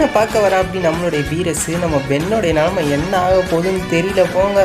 என்ன பார்க்க வர அப்படி நம்மளுடைய வீரஸு நம்ம பெண்ணோடைய நிலைமை என்ன ஆக போகுதுன்னு தெரியல போங்க.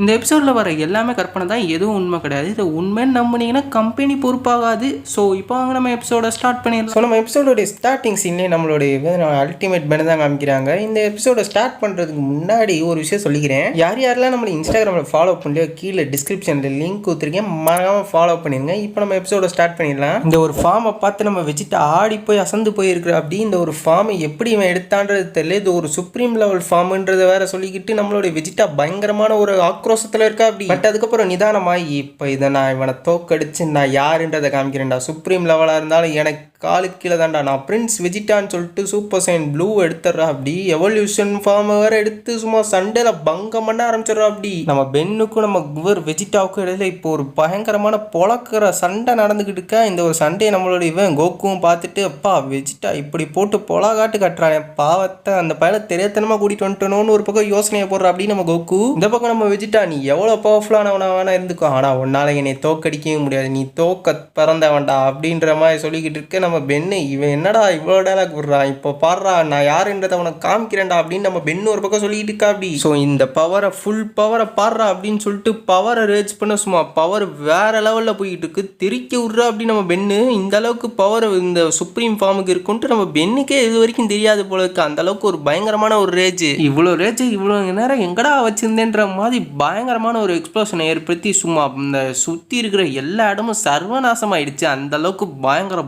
இந்த எபிசோடில் வர எல்லாமே கற்பனை தான் எதுவும் உண்மை கிடையாது. இதை உண்மைன்னு நம்பினீங்கன்னா கம்பெனி பொறுப்பாகாது. ஸோ இப்போ வாங்க நம்ம எபிசோட ஸ்டார்ட் பண்ணிடலாம். ஸோ நம்ம எபிசோடோடைய ஸ்டார்டிங் சீன்லேயே நம்மளுடைய அல்டிமேட் பண்ணி தான் காமிக்கிறாங்க. இந்த எபிசோட ஸ்டார்ட் பண்ணுறதுக்கு முன்னாடி ஒரு விஷயம் சொல்லிக்கிறேன். யார் யாரெல்லாம் நம்மளை இன்ஸ்டாகிராமில் ஃபாலோ பண்ணலையோ கீழே டிஸ்கிரிப்ஷனில் லிங்க் கொடுத்துருக்கேன். மறக்காமல் ஃபாலோ பண்ணிடுங்க. இப்போ நம்ம எபிசோட ஸ்டார்ட் பண்ணிடலாம். இந்த ஒரு ஃபார்மை பார்த்து நம்ம வச்சுட்டு ஆடி போய் அசந்து போயிருக்கிற அப்படி இந்த ஒரு ஃபார்மை எப்படி இவன் எடுத்தான்றது தெரியல. இது ஒரு சுப்ரீம் லெவல் ஃபார்ம்ன்றதை வேற சொல்லிக்கிட்டு நம்மளுடைய வெஜிட்டா பயங்கரமான ஒரு ஆக்ரோஷத்தில் இருக்கா அப்படி. பட் அதுக்கப்புறம் நிதானமாக இப்போ இதை நான் இவனை தோக்கடிச்சு நான் யாருன்றதை காமிக்கிறேன்டா. சுப்ரீம் லெவலாக இருந்தாலும் எனக்கு காலுக்கு கீழே தான்டா. நான் பிரின்ஸ் வெஜிட்டான்னு சொல்லிட்டு சூப்பர் சைன் ப்ளூ எடுத்துட்றா அப்படி. எவல்யூஷன் ஃபார்ம் வேறு எடுத்து சும்மா சண்டேல பங்கம் பண்ண ஆரம்பிச்சிடறா அப்படி. நம்ம பென்னுக்கும் நம்ம குவர் வெஜிட்டாவுக்கும் இடையில இப்போ ஒரு பயங்கரமான பொழக்கிற சண்டை நடந்துக்கிட்டு இருக்கா. இந்த ஒரு சண்டையை நம்மளோட இவன் கோக்குவும் பார்த்துட்டு அப்பா வெஜிட்டா இப்படி போட்டு பொலாகாட்டு கட்டுறானே. பாவத்தை அந்த பையனை தெரியாதனமா கூட்டிகிட்டு வந்துட்டணும்னு ஒரு பக்கம் யோசனையை போடுற அப்படின்னு நம்ம கோக்கு. இந்த பக்கம் நம்ம வெஜிட்டா நீ எவ்வளோ பவர்ஃபுல்லானவனா வேணா இருந்துக்கோ. ஆனால் உன்னால் என்னை தோக்கடிக்கவே முடியாது. நீ தோக்க பிறந்தவன்டா அப்படின்ற மாதிரி சொல்லிக்கிட்டு இருக்க நம்ம நம்ம பென்னு இவன் என்னடா இவ்வளோ டேலாக் விடுறான் இப்போ பாடுறா நான் யாருன்றதை அவனை காமிக்கிறேன்டா அப்படின்னு நம்ம பென்னு ஒரு பக்கம் சொல்லிட்டு இருக்கா அப்படி? ஸோ இந்த பவரை ஃபுல் பவரை பாடுறா அப்படின்னு சொல்லிட்டு பவரை ரேஜ் பண்ண சும்மா பவர் வேற லெவலில் போயிட்டு இருக்கு. திரிக்க விட்றா அப்படின்னு நம்ம பென்னு இந்த அளவுக்கு பவர் இந்த சுப்ரீம் ஃபார்முக்கு இருக்குன்ட்டு நம்ம பென்னுக்கே இது வரைக்கும் தெரியாது போல இருக்கு. அந்த அளவுக்கு ஒரு பயங்கரமான ஒரு ரேஜ் இவ்வளோ ரேஜ் இவ்வளோ நேரம் எங்கடா வச்சிருந்தேன்ற மாதிரி பயங்கரமான ஒரு எக்ஸ்ப்ளோஷனை ஏற்படுத்தி சும்மா இந்த சுற்றி இருக்கிற எல்லா இடமும் சர்வநாசமாயிடுச்சு. அந்த அளவுக்கு பயங்கர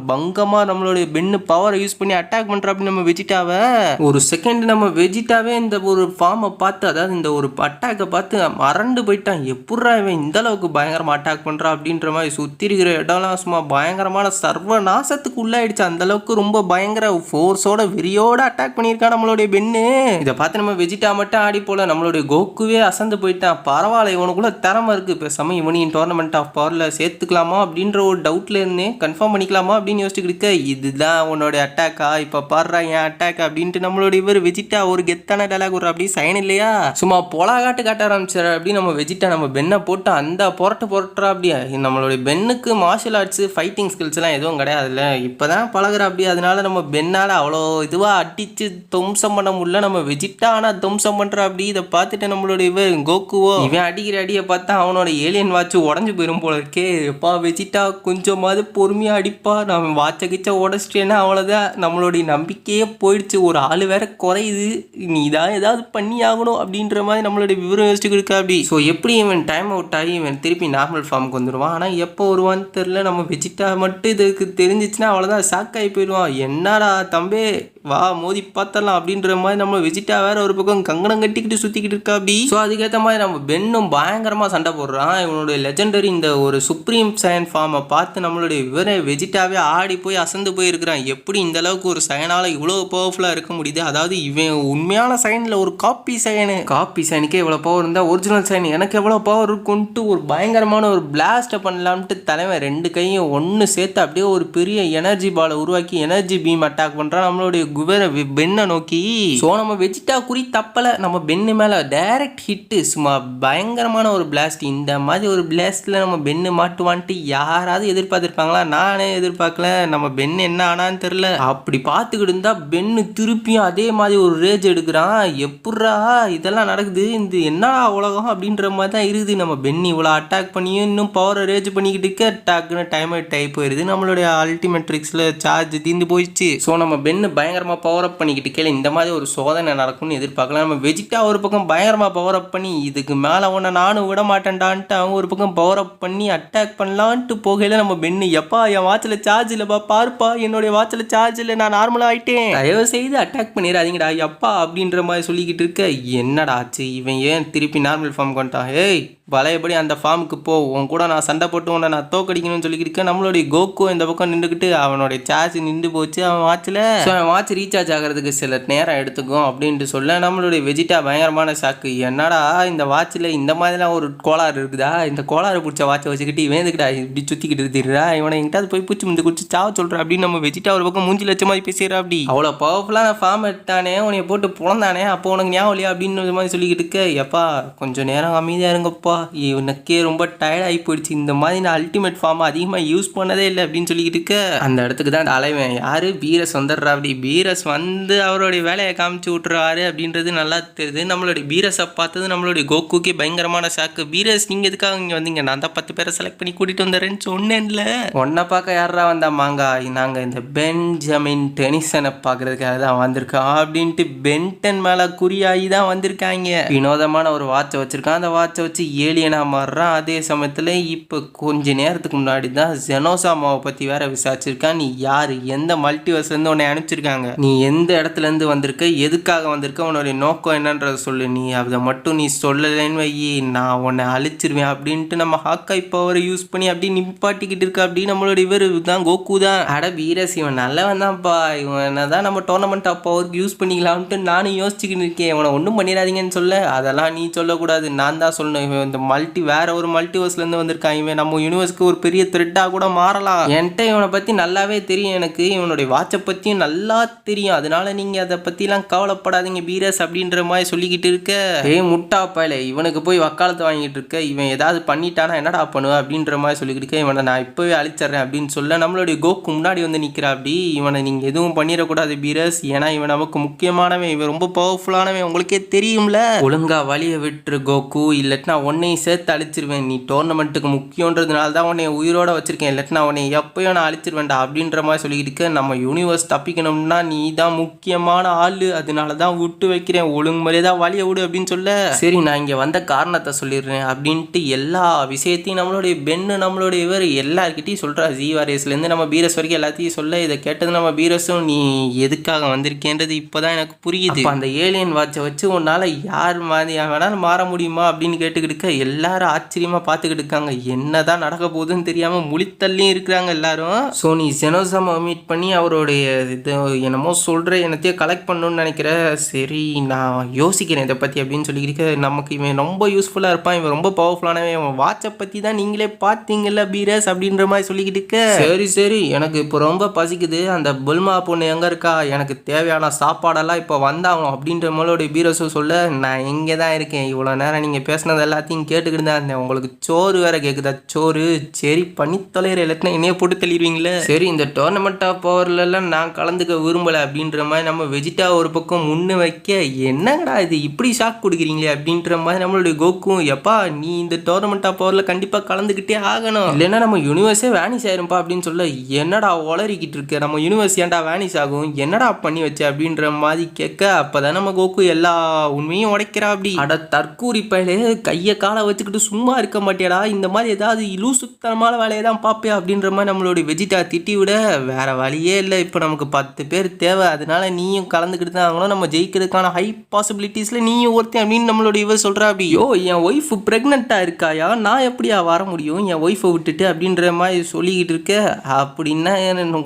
பங்கமாக நம்மளுடைய பென்னு பவரை யூஸ் பண்ணி அட்டாக் பண்ணுற அப்படின்னு நம்ம வெஜிட்டாவை ஒரு செகண்ட் நம்ம வெஜிட்டாவே இந்த ஒரு ஃபார்மை பார்த்து அதாவது இந்த ஒரு அட்டாக்கை பார்த்து மறண்டு போயிட்டான். எப்பட்றா இவன் இந்த அளவுக்கு பயங்கரமாக அட்டாக் பண்ணுறா அப்படின்ற மாதிரி சுற்றி இருக்கிற இடம்லாம் சும்மா பயங்கரமான சர்வ நாசத்துக்கு உள்ளாயிடுச்சு. அந்த அளவுக்கு ரொம்ப பயங்கர ஃபோர்ஸோட வெறியோட அட்டாக் பண்ணியிருக்கான் நம்மளுடைய பென்னு இதை பார்த்து நம்ம வெஜிட்டா மட்டும் ஆடி போல நம்மளுடைய கோக்குவே அசந்து போயிட்டான். பரவாயில்ல இவனுக்குள்ள திறமை இருக்கு. பேசாம இவனையும் டோர்னமெண்ட் ஆஃப் பவரில் சேர்த்துக்கலாமா அப்படின்ற ஒரு டவுட்ல இருந்தேன். கன்ஃபார்ம் பண்ணிக்கலாமா அப்படின்னு யோசிச்சுக்கிட்டு இருக்க இதுதான் உன்னோட அட்டாக்கா இப்போ பாடுறா என் அட்டாக் அப்படின்ட்டு நம்மளோட இவர் வெஜிட்டா ஒரு கெத்தான டேலாக் ஒரு அப்படி சைன் இல்லையா? சும்மா பொலா காட்டு காட்ட ஆரம்பிச்சார் அப்படி நம்ம வெஜிட்டா நம்ம பென்னை போட்டு அந்த புரட்டு புரட்டுறா அப்படியா. நம்மளுடைய பென்னுக்கு மார்ஷல் ஆர்ட்ஸ் ஃபைட்டிங் ஸ்கில்ஸ் எல்லாம் எதுவும் கிடையாதுல்ல. இப்போதான் பழகுற அப்படி அதனால நம்ம பென்னால் அவ்வளோ இதுவாக அடிச்சு துவம்சம் பண்ண முடியல. நம்ம வெஜிட்டா ஆனால் துவம்சம் பண்ணுற அப்படி இதை பார்த்துட்டு நம்மளோட இவன் கோக்குவோ இவன் அடிக்கிற அடியை பார்த்தா அவனோட ஏலியன் வாட்ச் உடஞ்சு போயிடும் போல இருக்கே. எப்பா வெஜிட்டா கொஞ்சமாவது பொறுமையாக அடிப்பா. நான் வாட்சை கிச்ச உடச்சிட்டேன்னா அவ்வளோதான் நம்மளுடைய நம்பிக்கையே போயிடுச்சு. ஒரு ஆள் வேற குறையுது. நீ தான் ஏதாவது பண்ணி ஆகணும் அப்படின்ற மாதிரி நம்மளுடைய விவரம் யோசிச்சுக்கிட்டு இருக்கா அப்படி. ஸோ எப்படி இவன் டைம் அவுட் ஆகி இவன் திருப்பி நார்மல் ஃபார்முக்கு வந்துடுவான் ஆனால் எப்போ வருவான்னு தெரில நம்ம வெஜிட்டா மட்டும் இதுக்கு தெரிஞ்சிச்சுன்னா அவ்வளோதான் ஷாக் ஆகி போயிடுவான். என்னடா தம்பி? வா மோதி பார்த்தலாம் அப்படின்ற மாதிரி நம்ம வெஜிட்டா வேற ஒரு பக்கம் கங்கணம் கட்டிக்கிட்டு சுற்றிக்கிட்டு இருக்கா அப்படி. ஸோ அதுக்கேற்ற மாதிரி நம்ம பென்னும் பயங்கரமாக சண்டை போடுறான். இவனுடைய லெஜெண்டரி இந்த ஒரு சுப்ரீம் சயன் ஃபார்மை பார்த்து நம்மளுடைய இவரை வெஜிட்டாவே ஆடி போய் அசந்து போயிருக்கிறான். எப்படி இந்த அளவுக்கு ஒரு சயனால் இவ்வளோ பவர்ஃபுல்லாக இருக்க முடியுது? அதாவது இவன் உண்மையான சயனில் ஒரு காப்பி சயனு காப்பி சயனுக்கே இவ்வளோ பவர் இருந்தால் ஒரிஜினல் சயன் எனக்கு எவ்வளோ பவர் இருக்குன்ட்டு ஒரு பயங்கரமான ஒரு பிளாஸ்ட்டை பண்ணலாம்ட்டு தலைவன் ரெண்டு கையும் ஒன்று சேர்த்து அப்படியே ஒரு பெரிய எனர்ஜி பாலை உருவாக்கி எனர்ஜி பீம் அட்டாக் பண்ணுறான் நம்மளுடைய குபேர வெ- பென்னை நோக்கி ஸோ நம்ம வெஜிட்டா குறி தப்பலை. நம்ம பென்னு மேலே டைரக்ட் ஹிட்டு சும்மா பயங்கரமான ஒரு பிளாஸ்ட் இந்த மாதிரி ஒரு பிளாஸ்ட்டில் நம்ம பென்னு மாட்டுவான்ட்டு யாராவது எதிர்பார்த்துருப்பாங்களா? நானே எதிர்பார்க்கல. நம்ம பென்னு என்ன ஆனான்னு தெரில அப்படி பார்த்துக்கிட்டு இருந்தால் பென்னு திருப்பியும் அதே மாதிரி ஒரு ரேஜ் எடுக்கிறான். எப்புட்றா இதெல்லாம் நடக்குது? இந்த என்னடா உலகம் அப்படின்ற மாதிரி தான் இருக்குது. நம்ம பென்னு இவ்வளோ அட்டாக் பண்ணியும் இன்னும் பவரை ரேஜ் பண்ணிக்கிட்டு இருக்க. டக்குன்னு டைம் டைப் போயிடுது நம்மளுடைய அல்டிமெட்ரிக்ஸில் சார்ஜ் தீர்ந்து போயிடுச்சு. ஸோ நம்ம பென்னு பயங்கரமாக பவர் அப் பண்ணிக்கிட்டு கேளு இந்த மாதிரி ஒரு சோதனை நடக்கும்னு எதிர்பார்க்கலாம் நம்ம வெஜிட்டா ஒரு பக்கம் பயங்கரமாக பவர் அப் பண்ணி இதுக்கு மேலே உன்னை நானும் விட மாட்டேன்டான்ட்டு அவங்க ஒரு பக்கம் பவர் அப் பண்ணி அட்டாக் பண்ணலான்ட்டு போகையில் நம்ம பென்னு எப்பா என் வாட்சில் சார்ஜ் இல்லைப்பா பாருப்பா என்னுடைய வாட்சில் சார்ஜ் இல்லை நான் நார்மலாக ஆகிட்டேன் தயவு செய்து அட்டாக் பண்ணிடாதீங்கடா எப்பா அப்படின்ற மாதிரி சொல்லிக்கிட்டு இருக்க. என்னடா ஆச்சு? இவன் ஏன் திருப்பி நார்மல் ஃபார்ம் கொண்டான்? ஏய் பழையபடி அந்த ஃபார்முக்கு போ உன் கூட நான் சண்டை போட்டு உன்னை நான் தோக்கடிக்கணும்னு சொல்லிக்கிட்டு இருக்கேன் நம்மளுடைய கோகோ இந்த பக்கம் நின்றுக்கிட்டு அவனுடைய சார்ஜ் நின்று போச்சு அவன் வாட்சில் ஸோ அவன் வாட்ச் ரீசார்ஜ் ஆகிறதுக்கு சில நேரம் எடுத்துக்கும் அப்படின்ட்டு சொல்ல நம்மளுடைய வெஜிட்டா பயங்கரமான சாக்கு என்னடா இந்த வாட்சில் இந்த மாதிரிலாம் ஒரு கோளாறு இருக்குதா? இந்த கோளாறு பிடிச்ச வாட்சை வச்சுக்கிட்டு இவன் இப்படி சுற்றிக்கிட்டு இருக்கிறா இவனை எங்கிட்டாவது போய் பூச்சி முந்து குடிச்சு சாவ சொல்கிறேன் அப்படின்னு நம்ம வெஜிட்டா ஒரு பக்கம் மூஞ்சி லட்ச மாதிரி பேசுகிறா அப்படி. அவ்வளோ பவர்ஃபுல்லான ஃபார்ம் எடுத்தானே உன்னை போட்டு புலந்தானே அப்போ உனக்கு ஞாபகம் இல்லையா அப்படின்னு மாதிரி சொல்லிக்கிட்டு இருக்க. எப்பா கொஞ்சம் நேரம் அமைதியாக இருங்கப்பா. இவனுக்கே ரொம்ப டயர்ட் ஆகி போயிடுச்சு. இந்த மாதிரி நான் அல்டிமேட் ஃபார்ம் அதிகமாக யூஸ் பண்ணதே இல்லை அப்படின்னு சொல்லிக்கிட்டு இருக்க. அந்த இடத்துக்கு தான் அலைவேன் யார்? பீரஸ் வந்துடுறா அப்படி. பீரஸ் வந்து அவருடைய வேலையை காமிச்சு விட்றாரு அப்படின்றது நல்லா தெரியுது. நம்மளுடைய பீரஸை பார்த்தது நம்மளுடைய கோகுக்கே பயங்கரமான ஷாக்கு பீரஸ் நீங்கள் எதுக்காக இங்கே வந்தீங்க? நான் தான் பத்து பேரை செலக்ட் பண்ணி கூட்டிகிட்டு வந்துடுறேன்னு சொன்னேன்ல ஒன்றை பார்க்க யாரா வந்தா? மாங்கா. நாங்கள் இந்த பென்ஜமின் டெனிசனை பார்க்கறதுக்காக தான் வந்திருக்கோம் அப்படின்ட்டு பென்டன் மேலே குறியாகி தான் வந்திருக்காங்க. வினோதமான ஒரு வாட்சை வச்சுருக்கான். அந்த வாட்சை வச்சு ஏலியனாக மாறுறான் அதே சமயத்தில் இப்போ கொஞ்ச நேரத்துக்கு முன்னாடி தான் ஜெனோசாமாவை பற்றி வேற விசாரிச்சிருக்கான் நீ யார்? எந்த மல்டிவர்ஸ்லேருந்து உன்னை அனுப்பிச்சிருக்காங்க? நீ எந்த இடத்துல இருந்து வந்திருக்க? எதுக்காக வந்திருக்க? உன்னுடைய நோக்கம் என்னன்றதை சொல்லு. நீ அதை மட்டும் நீ சொல்லலைன்னு வை. நான் உன்னை அழிச்சிருவேன் அப்படின்ட்டு நம்ம ஹாக்காய் பவரை யூஸ் பண்ணி அப்படியே நிப்பாட்டிக்கிட்டு இருக்க அப்படி நம்மளோட இவர் தான் கோகு தான். அட வீரஸ் இவன் நல்லவன் தான்ப்பா. இவன் தான் நம்ம டோர்னமெண்ட் ஆஃப் பவருக்கு யூஸ் பண்ணிக்கலாம்ட்டு நானும் யோசிச்சுக்கிட்டு இருக்கேன். இவனை ஒன்றும் பண்ணிடாதீங்கன்னு சொல்ல. அதெல்லாம் நீ சொல்லக்கூடாது. நான் தான் சொல்லணும். இவன் இந்த மல்டி வேற ஒரு மல்டிவர்ஸ்லேருந்து வந்திருக்கான் இவன். நம்ம யூனிவர்ஸ்க்கு ஒரு பெரிய த்ரெட்டாக கூட மாறலாம். என்கிட்ட இவனை பற்றி நல்லாவே தெரியும் எனக்கு. இவனுடைய வாட்சை பற்றியும் நல்லா தெரியும். அதனால நீங்கள் அதை பற்றிலாம் கவலைப்படாதீங்க பீரஸ் அப்படின்ற மாதிரி சொல்லிக்கிட்டு இருக்க. ஏ முட்டா பயல இவனுக்கு போய் வக்காலத்து வாங்கிட்டு இருக்க. இவன் ஏதாவது பண்ணிட்டானா என்னடா பண்ணுவ அப்படின்ற மாதிரி சொல்லிக்கிட்டு இருக்க. இவனை நான் இப்போவே அழிச்சிடுறேன் அப்படின்னு சொல்ல நம்மளுடைய கோக்கு முன்னாடி வந்து நிற்கிறா அப்படி இவனை நீங்கள் எதுவும் பண்ணிடக்கூடாது பீரஸ் ஏன்னா இவன் நமக்கு முக்கியமானவன். இவன் ரொம்ப பவர்ஃபுல்லானவன் உங்களுக்கே தெரியும்ல. ஒழுங்கா வழியை விட்டுரு கோக்கு. கோகு ஒன்று உன்னையும் சேர்த்து அழிச்சிருவேன். நீ டோர்னமெண்ட்டுக்கு முக்கியன்றதுனால தான் உன்னை உயிரோட வச்சுருக்கேன். இல்லாட்டினா உன்னை எப்போயும் நான் அழிச்சிருவேன்டா அப்படின்ற மாதிரி சொல்லிக்கிட்டு இருக்க. நம்ம யூனிவர்ஸ் தப்பிக்கணும்னா நீ தான் முக்கியமான ஆள். அதனால தான் விட்டு வைக்கிறேன். ஒழுங்கு முறையாக தான் வழிய விடு அப்படின்னு சொல்ல. சரி நான் இங்கே வந்த காரணத்தை சொல்லிடுறேன் அப்படின்ட்டு எல்லா விஷயத்தையும் நம்மளுடைய பென்னு நம்மளுடைய இவர் எல்லாருக்கிட்டையும் சொல்கிறா ஜீவாரேஸ்லேருந்து நம்ம பீரஸ் வரைக்கும் எல்லாத்தையும் சொல்ல. இதை கேட்டது நம்ம பீரஸும் நீ எதுக்காக வந்திருக்கேன்றது இப்போ தான் எனக்கு புரியுது. அந்த ஏலியன் வாட்சை வச்சு உன்னால் யார் மாதிரி வேணாலும் மாற முடியுமா அப்படின்னு கேட்டுக்கிட்டு இருக்க. எல்லாரும் ஆச்சரியமாக பார்த்துக்கிட்டு இருக்காங்க. என்னதான் நடக்க போகுதுன்னு தெரியாமல் முழித்தள்ளியும் இருக்கிறாங்க எல்லாரும். ஸோ நீ ஜெனோசாமை மீட் பண்ணி அவருடைய இது என்னமோ சொல்கிற என்னத்தையே கலெக்ட் பண்ணணும்னு நினைக்கிற. சரி நான் யோசிக்கிறேன் இதை பற்றி அப்படின்னு சொல்லிக்கிட்டு நமக்கு இவன் ரொம்ப யூஸ்ஃபுல்லாக இருப்பான். இவன் ரொம்ப பவர்ஃபுல்லானவன் இவன் வாட்சை பற்றி தான் நீங்களே பார்த்தீங்கல்ல பீரஸ் அப்படின்ற மாதிரி சொல்லிக்கிட்டு இருக்க. சரி சரி. எனக்கு இப்போ ரொம்ப பசிக்குது. அந்த புல்மா பொண்ணு எங்கே இருக்கா? எனக்கு தேவையான சாப்பாடெல்லாம் இப்போ வந்தாகணும் அப்படின்ற மாதிரியோடைய பீரஸும் சொல்ல நான் இங்கே தான் இருக்கேன். இவ்வளோ நேரம் நீங்கள் பேசுனது எல்லாத்தையும் கேட்டுக்கிட்டு தான் இருந்தேன் உங்களுக்கு சோறு வேற கேட்குதா சோறு சரி பண்ணி தொலைகிற எல்லாத்தையும் என்னையே போட்டு தள்ளிடுவீங்களே? சரி இந்த டோர்னமெண்ட் ஆஃப் பவர்லலாம் நான் கலந்துக்க விரும்பலை அப்படின்ற மாதிரி நம்ம வெஜிடா ஒரு பக்கம் முன்னு வைக்க என்னங்கடா இது இப்படி ஷாக் கொடுக்குறீங்களே அப்படின்ற மாதிரி நம்மளுடைய கோக்கும் எப்பா நீ இந்த டோர்னமெண்ட் ஆஃப் பவரில் கண்டிப்பாக கலந்துக்கிட்டே ஆகணும். இல்லைன்னா நம்ம யூனிவர்ஸே வேனிஸ் ஆயிரும்பா அப்படின்னு சொல்ல என்னடா உளறிக்கிட்டு இருக்க? நம்ம யூனிவர்ஸ் ஏன்டா வேனிஸ் ஆகும்? என்னடா பண்ணி வச்ச அப்படின்ற மாதிரி கேட்க அப்போதான் நம்ம கோக்கு எல்லா உண்மையும் உடைக்கிறா அப்படி. அட தற்கூரி பயிலே கையை காலை வச்சுக்கிட்டு சும்மா இருக்க மாட்டியாடா? இந்த மாதிரி ஏதாவது இலூசுத்தனமான வேலையை தான் பார்ப்பேன் அப்படின்ற மாதிரி நம்மளுடைய வெஜிடா திட்டி விட வேற வழியே இல்லை. இப்போ நமக்கு பத்து பேர் தேவை. அதனால நீயும் கலந்துக்கிட்டு தான் ஆகணும். நம்ம ஜெயிக்கிறதுக்கான ஹை பாசிபிலிட்டிஸில் நீயும் ஒருத்தன் அப்படின்னு நம்மளுடைய இவர் சொல்கிறா அப்படி யோ என் ஒய்ஃப் ப்ரெக்னெண்ட்டாக இருக்காயா? நான் எப்படியா வர முடியும்? என் ஒய்ஃபை விட்டுட்டு அப்படின்ற மாதிரி சொல்லிக்கிட்டு இருக்க. அப்படின்னா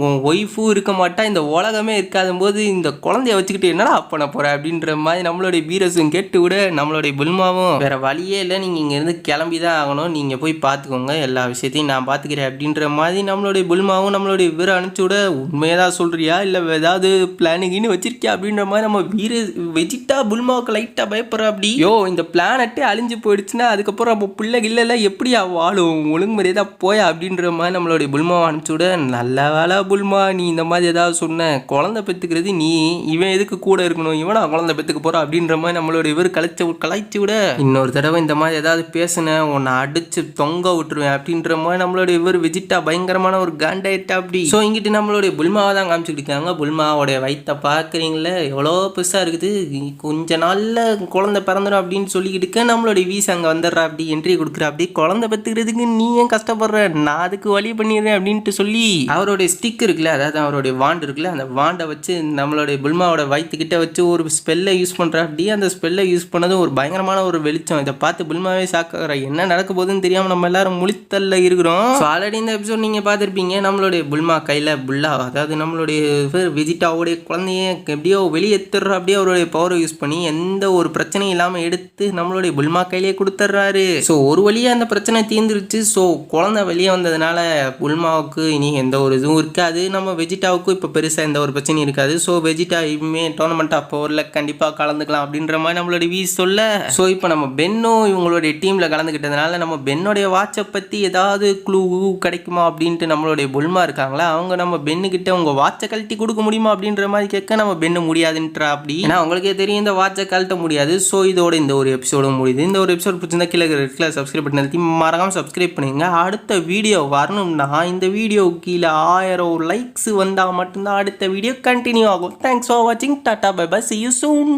உன் ஒய்ஃபும் இருக்க மாட்டா. இந்த உலகமே இருக்காத போது இந்த குழந்தைய வச்சுக்கிட்டு என்னடா பண்ண போகிறேன் அப்படின்ற மாதிரி நம்மளுடைய வீரஸும் கேட்டு விட நம்மளுடைய புல்மாவும் வேறு வழியே இல்லை. நீங்கள் இங்கேருந்து கிளம்பி தான் ஆகணும். நீங்கள் போய் பார்த்துக்கோங்க. எல்லா விஷயத்தையும் நான் பார்த்துக்கிறேன் அப்படின்ற மாதிரி நம்மளுடைய புல்மாவும் நம்மளுடைய வீர அனுப்பிச்சி விட உண்மையாக தான் சொல்கிறியா இல்லை ஏதாவது பிளானுக்குன்னு வச்சிருக்கியா அப்படின்ற மாதிரி நம்ம வீர வெஜிட்டா புல்மாவுக்கு லைட்டாக பயப்படுற அப்படி? யோ இந்த பிளானட்டே அழிஞ்சு போயிடுச்சுன்னா அதுக்கப்புறம் நம்ம பிள்ளை இல்லைல்ல எப்படியா வாழும்? ஒழுங்குமுறை தான் போயா அப்படின்ற மாதிரி நம்மளுடைய புல்மாவை அனுப்பிச்சி விட நல்ல வேலை புல்மா நீ இந்த மாதிரி ஏதாவது சொன்ன குழந்தை பெற்றுக்கிறது நீ இவன் எதுக்கு கூட இருக்கணும்? இவனா குழந்தை பெற்றுக்க போகிறான் அப்படின்ற மாதிரி நம்மளுடைய இவர் கலைச்ச கலைச்சி விட இன்னொரு தடவை இந்த மாதிரி ஏதாவது பேசுனேன் உன்னை அடிச்சு தொங்க விட்டுருவேன் அப்படின்ற மாதிரி நம்மளோட இவர் விஜிட்டா பயங்கரமான ஒரு காண்டாயிட்டா அப்படி. ஸோ இங்கிட்டு நம்மளுடைய புல்மாவை தான் காமிச்சிட்டு இருக்காங்க. புல்மாவோடைய வயிற்றை பார்க்குறீங்களே எவ்வளோ பெருசாக இருக்குது. கொஞ்ச நாளில் குழந்தை பிறந்துடும் அப்படின்னு சொல்லிக்கிட்டு இருக்க நம்மளுடைய வீஸ் அங்கே வந்துடுறா அப்படி என்ட்ரி கொடுக்குறா அப்படி. குழந்தை பெற்றுக்கிறதுக்கு நீ ஏன் கஷ்டப்படுற? நான் அதுக்கு வழி பண்ணிடுறேன் அப்படின்ட்டு சொல்லி அவருடைய ஸ்டிக் இருக்குல்ல அதாவது அவருடைய வாண்டு இருக்குல்ல அந்த வாண்டை வச்சு நம்மளுடைய புல்மாவோட வயிற்றுக்கிட்ட வச்சு ஒரு ஸ்பெல்லை யூஸ் பண்ணுறா அப்படி. அந்த ஸ்பெல்லை யூஸ் பண்ணதும் ஒரு பயங்கரமான ஒரு வெளிச்சம். இதை பார்த்து புல்மா புல்மாவே சாக்குற என்ன நடக்க போகுதுன்னு தெரியாமல் நம்ம எல்லாரும் முழித்தல்ல இருக்கிறோம். ஸோ ஆல்ரெடி இந்த எபிசோட் நீங்கள் பார்த்துருப்பீங்க நம்மளுடைய புல்மா கையில் புல்லா அதாவது நம்மளுடைய விஜிட்டாவுடைய குழந்தைய எப்படியோ வெளியேற்றுற அப்படியே அவருடைய பவரை யூஸ் பண்ணி எந்த ஒரு பிரச்சனையும் இல்லாமல் எடுத்து நம்மளுடைய புல்மா கையிலே கொடுத்துட்றாரு. ஸோ ஒரு வழியாக அந்த பிரச்சனை தீர்ந்துருச்சு. ஸோ குழந்தை வெளியே வந்ததுனால புல்மாவுக்கு இனி எந்த ஒரு இதுவும் இருக்காது. நம்ம வெஜிட்டாவுக்கும் இப்போ பெருசாக எந்த ஒரு பிரச்சனையும் இருக்காது. ஸோ வெஜிட்டா இனிமே டோர்னமெண்ட் ஆஃப் பவரில் கண்டிப்பாக கலந்துக்கலாம் அப்படின்ற மாதிரி நம்மளுடைய வீ சொல்ல. ஸோ இப்போ நம்ம பென்னும் இவங்களோட நம்மளுடைய டீமில் கலந்துக்கிட்டதுனால நம்ம பென்னுடைய வாட்சை பற்றி ஏதாவது க்ளூ கிடைக்குமா அப்படின்ட்டு நம்மளுடைய பொல்மா இருக்காங்களா? அவங்க நம்ம பென்னுக்கிட்ட உங்கள் வாட்சை கழட்டி கொடுக்க முடியுமா அப்படின்ற மாதிரி கேட்க நம்ம பென்னு முடியாதுன்றா அப்படி? ஏன்னா அவங்களுக்கே தெரியும் இந்த வாட்சை கழட்ட முடியாது. ஸோ இதோட இந்த ஒரு எபிசோடும் முடியுது. இந்த ஒரு எபிசோட் பிடிச்சிருந்தா கீழே ரெட்டில் சப்ஸ்கிரைப் பண்ணி நிறுத்தி மறக்காம சப்ஸ்கிரைப் பண்ணுங்க அடுத்த வீடியோ வரணும்னா இந்த வீடியோ கீழே ஆயிரம் லைக்ஸ் வந்தால் மட்டும்தான் அடுத்த வீடியோ கண்டினியூ ஆகும். தேங்க்ஸ் ஃபார் வாட்சிங் tata bye bye see you soon